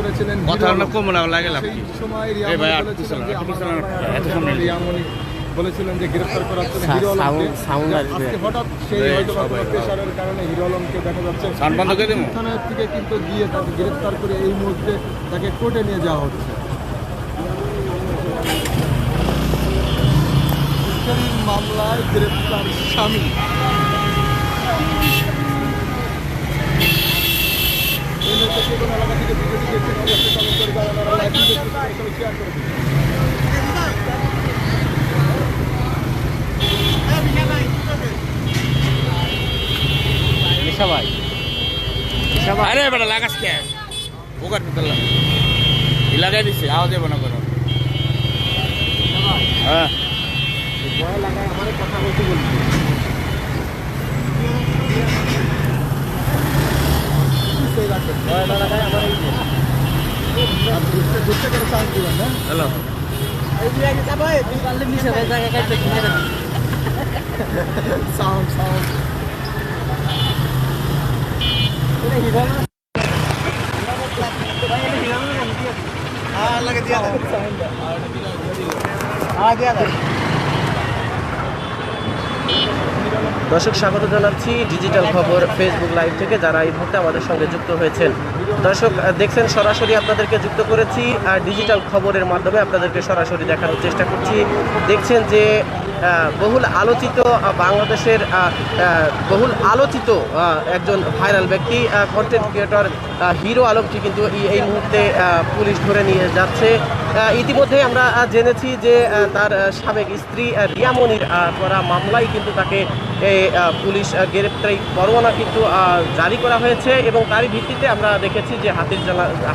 করেছিলেন কথা না কম লাগে লাভ কি সময় রিয়ামণি বলেছিলেন যে গ্রেফতার করার জন্য হিরো আলমকে। সাউন্ড- সাউন্ড আসবে। হঠাৎ সেই হয়তো বা প্রেশারের কারণে হিরো আলমকে দেখা যাচ্ছে? থানার থেকে কিন্তু গিয়ে তাকে গ্রেফতার করে এই মুহূর্তে তাকে কোর্টে নিয়ে যাওয়া হচ্ছে। মামলায় গ্রেফতার স্বামী এই মুহূর্তে যে কোনো এলাকা থেকে ভিডিওটি দেখছেন অবশ্যই আর বেটা, লাগাস কে? ওকার তো লাগা লাগাই দিছে, আওয়াজ যাবে না করো হ্যাঁ। কথা বলতে বলছি ভয় না লাগায় আমার এই আর ঘুরতে ঘুরতে করে চান্স দিবেন না হ্যালো সাউন্ড সাউন্ড দর্শক, স্বাগত জানাচ্ছি ডিজিটাল খবর ফেসবুক লাইভ থেকে যারা এই মুহূর্তে আমাদের সঙ্গে যুক্ত হয়েছেন। দর্শক দেখছেন, সরাসরি আপনাদেরকে যুক্ত করেছি আর ডিজিটাল খবরের মাধ্যমে আপনাদেরকে সরাসরি দেখানোর চেষ্টা করছি। দেখছেন যে বহুল আলোচিত বাংলাদেশের বহুল আলোচিত একজন ভাইরাল ব্যক্তি কন্টেন্ট ক্রিয়েটর হিরো আলমকে কিন্তু এই- মুহূর্তে পুলিশ ধরে নিয়ে যাচ্ছে। ইতিমধ্যে আমরা জেনেছি যে তার সাবেক স্ত্রী রিয়ামনির করা মামলায় কিন্তু তাকে পুলিশ গ্রেপ্তারি পরোয়ানা কিন্তু জারি করা হয়েছে এবং তারই ভিত্তিতে আমরা দেখেছি যে হাতির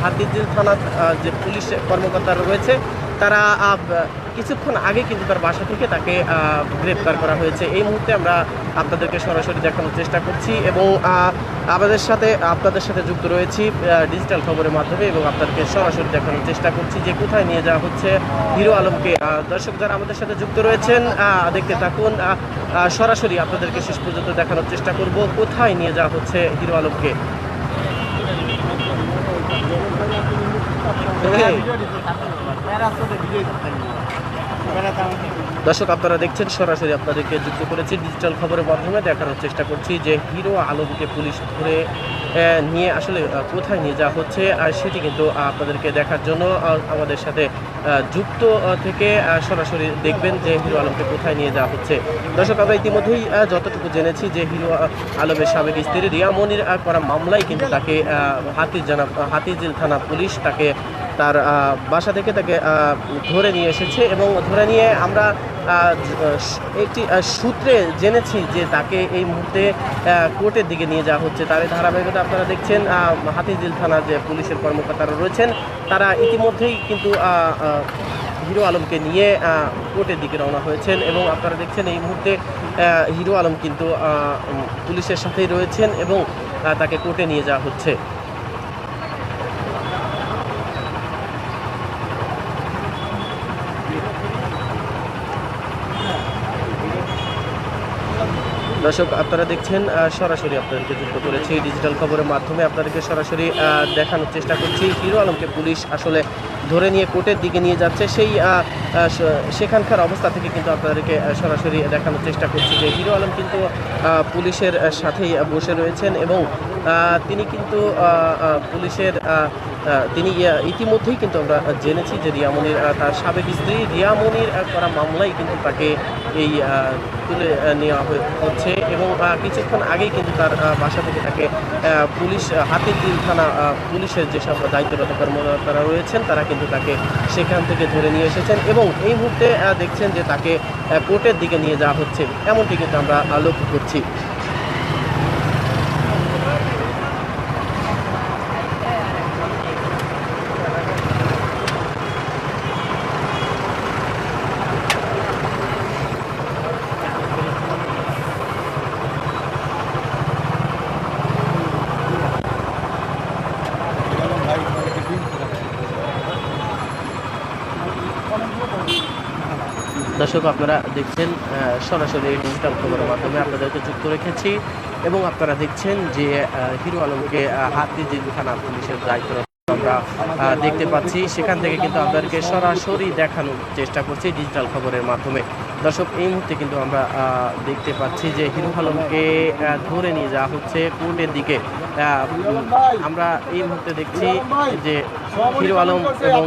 হাতিরঝিল থানা আহ, যে পুলিশ কর্মকর্তারা রয়েছে তারা কিছুক্ষণ আগে কিন্তু তার বাসা থেকে তাকে গ্রেপ্তার করা হয়েছে। এই মুহূর্তে আমরা আপনাদেরকে সরাসরি দেখানোর চেষ্টা করছি এবং আমাদের সাথে, আপনাদের সাথে যুক্ত রয়েছি ডিজিটাল খবরের মাধ্যমে এবং আপনাদেরকে সরাসরি দেখানোর চেষ্টা করছি যে কোথায় নিয়ে যাওয়া হচ্ছে হিরো আলমকে। দর্শক যারা আমাদের সাথে যুক্ত রয়েছেন দেখতে থাকুন সরাসরি আপনাদেরকে শেষ পর্যন্ত দেখানোর চেষ্টা করব কোথায় নিয়ে যাওয়া হচ্ছে হিরো আলমকে। দর্শক আপনারা দেখছেন সরাসরি আপনাদেরকে যুক্ত করেছি ডিজিটাল খবরের মাধ্যমে। দেখানোর চেষ্টা করছি যে হিরো আলমকে পুলিশ ধরে নিয়ে আসলে কোথায় নিয়ে যাওয়া হচ্ছে আর সেটি কিন্তু আপনাদেরকে দেখার জন্য আমাদের সাথে যুক্ত থেকে সরাসরি দেখবেন যে হিরো আলমকে কোথায় নিয়ে যাওয়া হচ্ছে। দর্শক আমরা ইতিমধ্যেই যতটুকু জেনেছি যে হিরো আলমের সাবেক স্ত্রী রিয়ামনির করা মামলায় কিন্তু তাকে আহ, হাতির জানা হাতিঝিল থানা পুলিশ তাকে তার বাসা থেকে তাকে ধরে নিয়ে এসেছে এবং ধরে নিয়ে আমরা একটি সূত্রে জেনেছি যে তাকে এই মুহূর্তে কোর্টের দিকে নিয়ে যাওয়া হচ্ছে। তার এই ধারাবাহিকতা আপনারা দেখছেন আহ, হাতিঝিল থানার যে পুলিশের কর্মকর্তারা রয়েছেন তারা ইতিমধ্যেই কিন্তু হিরো আলমকে নিয়ে কোর্টের দিকে রওনা হয়েছেন এবং আপনারা দেখছেন এই মুহূর্তে হিরো আলম কিন্তু পুলিশের সাথেই রয়েছেন এবং তাকে কোর্টে নিয়ে যাওয়া হচ্ছে। দর্শক, আপনারা দেখছেন সরাসরি আপনাদেরকে যুক্ত করেছি ডিজিটাল খবরের মাধ্যমে। আপনাদেরকে সরাসরি দেখানোর চেষ্টা করছি। হিরো আলমকে পুলিশ আসলে ধরে নিয়ে কোর্টের দিকে নিয়ে যাচ্ছে। সেই সেখানকার অবস্থা থেকে কিন্তু আপনাদেরকে সরাসরি দেখানোর চেষ্টা করছি যে হিরো আলম কিন্তু পুলিশের সাথেই বসে রয়েছেন এবং তিনি কিন্তু পুলিশের তিনি ইতিমধ্যেই কিন্তু আমরা জেনেছি যে রিয়ামনির তার সাবেক স্ত্রী রিয়ামনির করা মামলায় কিন্তু তাকে এই তুলে নেওয়া হচ্ছে এবং কিছুক্ষণ আগেই কিন্তু তার বাসা থেকে তাকে পুলিশ হাতির দিন থানা পুলিশের যেসব দায়িত্বরত কর্মকর্তারা রয়েছেন, তারা কিন্তু তাকে সেখান থেকে ধরে নিয়ে এসেছেন এবং এই মুহূর্তে দেখছেন যে তাকে কোর্টের দিকে নিয়ে যাওয়া হচ্ছে। এমনটি কিন্তু আমরা লক্ষ্য করছি। দর্শক, আপনারা দেখছেন সরাসরি ডিজিটাল খবরের মাধ্যমে আপনাদেরকে যুক্ত রেখেছি এবং আপনারা দেখছেন যে হিরো আলমকে হাতিঝিল থানা পুলিশের দায়িত্ব আমরা দেখতে পাচ্ছি। সেখান থেকে কিন্তু আপনাদেরকে সরাসরি দেখানোর চেষ্টা করছি ডিজিটাল খবরের মাধ্যমে। দর্শক, এই মুহূর্তে কিন্তু আমরা দেখতে পাচ্ছি যে হিরো আলমকে ধরে নিয়ে যাওয়া হচ্ছে কোর্টের দিকে। আমরা এই মুহূর্তে দেখছি যে হিরো আলম এবং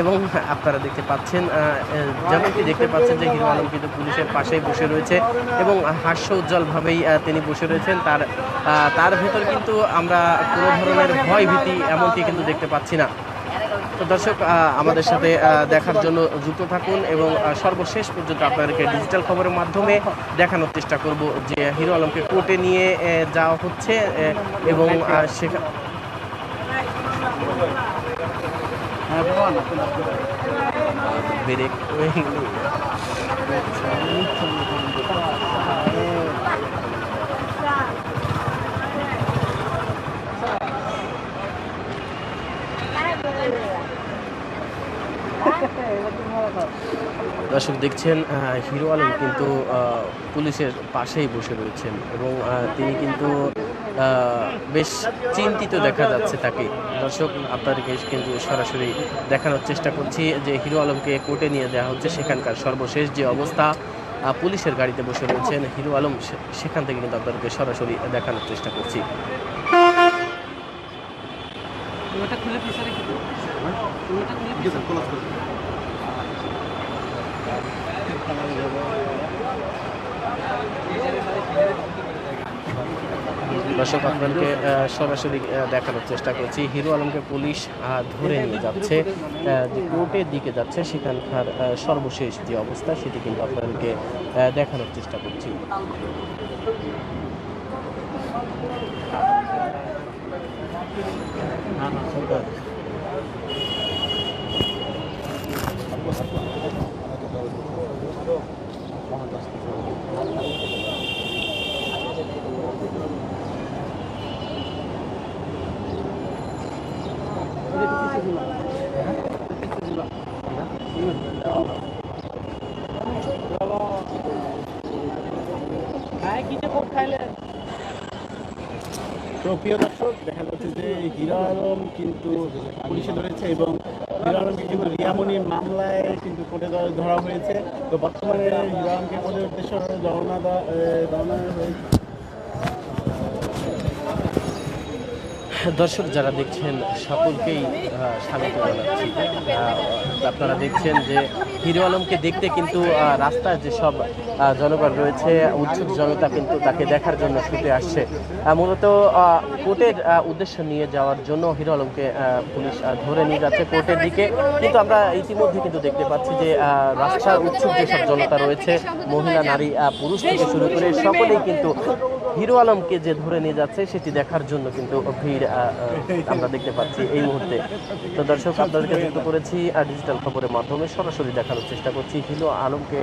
এবং আপনারা দেখতে পাচ্ছেন যেমনটি দেখতে পাচ্ছেন যে হিরো আলম কিন্তু পুলিশের পাশেই বসে রয়েছে এবং হাস্য উজ্জ্বলভাবেই তিনি বসে রয়েছেন। তার তার ভেতর কিন্তু আমরা কোনো ধরনের ভয় ভীতি এমনটি কিন্তু দেখতে পাচ্ছি না। তো দর্শক আমাদের সাথে দেখার জন্য যুক্ত থাকুন এবং সর্বশেষ পর্যন্ত আপনাদেরকে ডিজিটাল খবরের মাধ্যমে দেখানোর চেষ্টা করব যে হিরো আলমকে কোর্টে নিয়ে যাওয়া হচ্ছে এবং সেখানে ব্রেক হয়ে দর্শক দেখছেন হিরো আলম কিন্তু পুলিশের পাশেই বসে রয়েছেন এবং তিনি কিন্তু বেশ চিন্তিত দেখা যাচ্ছে তাকে। দর্শক, আপনাদেরকে কিন্তু সরাসরি দেখানোর চেষ্টা করছি যে হিরো আলমকে কোর্টে নিয়ে দেওয়া হচ্ছে সেখানকার সর্বশেষ যে অবস্থা। পুলিশের গাড়িতে বসে রয়েছেন হিরো আলম। সেখান থেকে কিন্তু আপনাদেরকে সরাসরি দেখানোর চেষ্টা করছি। দর্শক, আপনাদেরকে সরাসরি দেখানোর চেষ্টা করছি। হিরো আলমকে পুলিশ ধরে নিয়ে যাচ্ছে যে কোর্টের দিকে যাচ্ছে, সেখানকার সর্বশেষ যে অবস্থা, সেটি কিন্তু আপনাদেরকে দেখানোর চেষ্টা করছি। তো প্রিয় দর্শক দেখা যাচ্ছে যে হিরো আলম কিন্তু পুলিশে ধরেছে এবং হিরো আলমকে কিন্তু মামলায় কিন্তু কোর্টে ধরা- হয়েছে। তো বর্তমানে হিরো আলমকে কোর্টের উদ্দেশ্যে রওনা রওনা হয়েছে। দর্শক যারা দেখছেন সকলকেই স্বাগত জানাচ্ছি। আপনারা দেখছেন যে হিরো আলমকে দেখতে কিন্তু আহ, রাস্তায় যেসব জনগণ রয়েছে উৎসুক জনতা কিন্তু তাকে দেখার জন্য ছুটে আসছে। মূলত কোর্টের উদ্দেশ্য নিয়ে যাওয়ার জন্য হিরো আলমকে পুলিশ ধরে নিয়ে যাচ্ছে কোর্টের দিকে। কিন্তু আমরা ইতিমধ্যে কিন্তু দেখতে পাচ্ছি যে রাস্তার উৎসুক যেসব জনতা রয়েছে মহিলা নারী পুরুষ থেকে শুরু করে সকলেই কিন্তু হিরো আলমকে যে ধরে নিয়ে যাচ্ছে, সেটি দেখার জন্য কিন্তু ভিড় আমরা দেখতে পাচ্ছি এই মুহূর্তে। তো দর্শক আপনাদেরকে যুক্ত করেছি, আর ডিজিটাল খবরের মাধ্যমে সরাসরি দেখানোর চেষ্টা করছি। হিরো আলমকে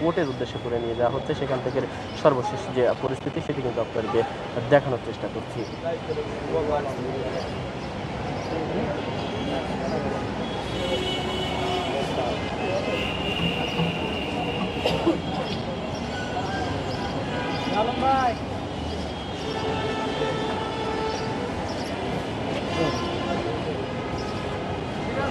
কোর্টের উদ্দেশ্যে করে নিয়ে যাওয়া হচ্ছে। সেখান থেকে সর্বশেষ যে পরিস্থিতি, সেটি কিন্তু আপনাদেরকে দেখানোর চেষ্টা করছি।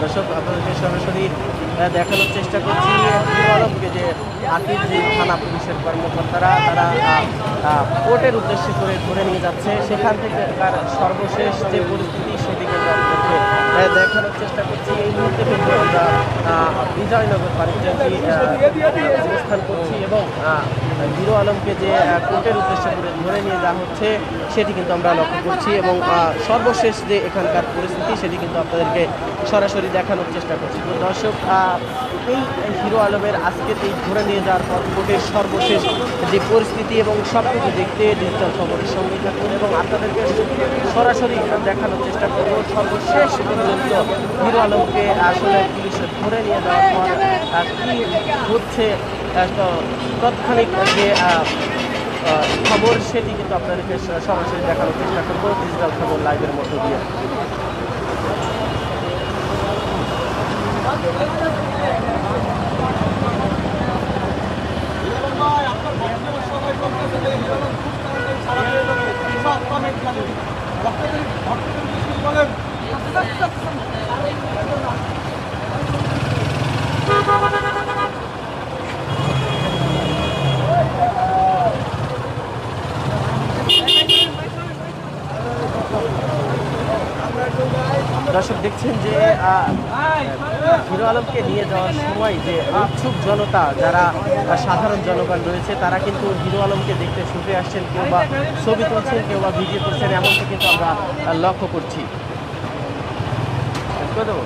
দর্শক, আপনাদেরকে সরাসরি দেখানোর চেষ্টা করছি আলমকে যে হাতির যে থানা পুলিশের কর্মকর্তারা, তারা কোর্টের উদ্দেশ্যে করে ধরে নিয়ে যাচ্ছে। সেখান থেকে তার সর্বশেষ যে পরিস্থিতি সেটি কিন্তু আপনাদেরকে আহ, দেখানোর চেষ্টা করছি, এই মুহূর্তে কিন্তু আমরা বিজয়নগর বাণিজ্যাঙ্গি অবস্থান করছি এবং হিরো আলমকে যে কোর্টের উদ্দেশ্যে ধরে নিয়ে যাওয়া হচ্ছে, সেটি কিন্তু আমরা লক্ষ্য করছি এবং সর্বশেষ যে এখানকার পরিস্থিতি, সেটি কিন্তু আপনাদেরকে সরাসরি দেখানোর চেষ্টা করছি। দর্শক এই হিরো আলমের আজকের এই ধরে নিয়ে যাওয়ার পর কোর্টের সর্বশেষ যে পরিস্থিতি এবং সব কিছু দেখতে ডিজিটাল খবরের সঙ্গে থাকুন এবং আপনাদেরকে সরাসরি দেখানোর চেষ্টা করব। সর্বশেষ পর্যন্ত হিরো আলমকে আসলে পুলিশ ধরে নিয়ে যাওয়ার পর কি হচ্ছে আহ, তো- যে খবর সেটি কিন্তু আপনাদেরকে সরাসরি দেখানোর চেষ্টা করব ডিজিটাল খবর লাইভের মধ্য দিয়ে। দর্শক দেখছেন যে হিরো আলমকে নিয়ে যাওয়ার সময় যে উৎসুক জনতা, যারা সাধারণ জনগণ রয়েছে, তারা কিন্তু হিরো আলমকে দেখতে ছুটে আসছেন, কেউ বা ছবি তুলছেন, কেউ বা ভিডিও করছেন এমনটা কিন্তু আমরা লক্ষ্য করছি করে দেবো?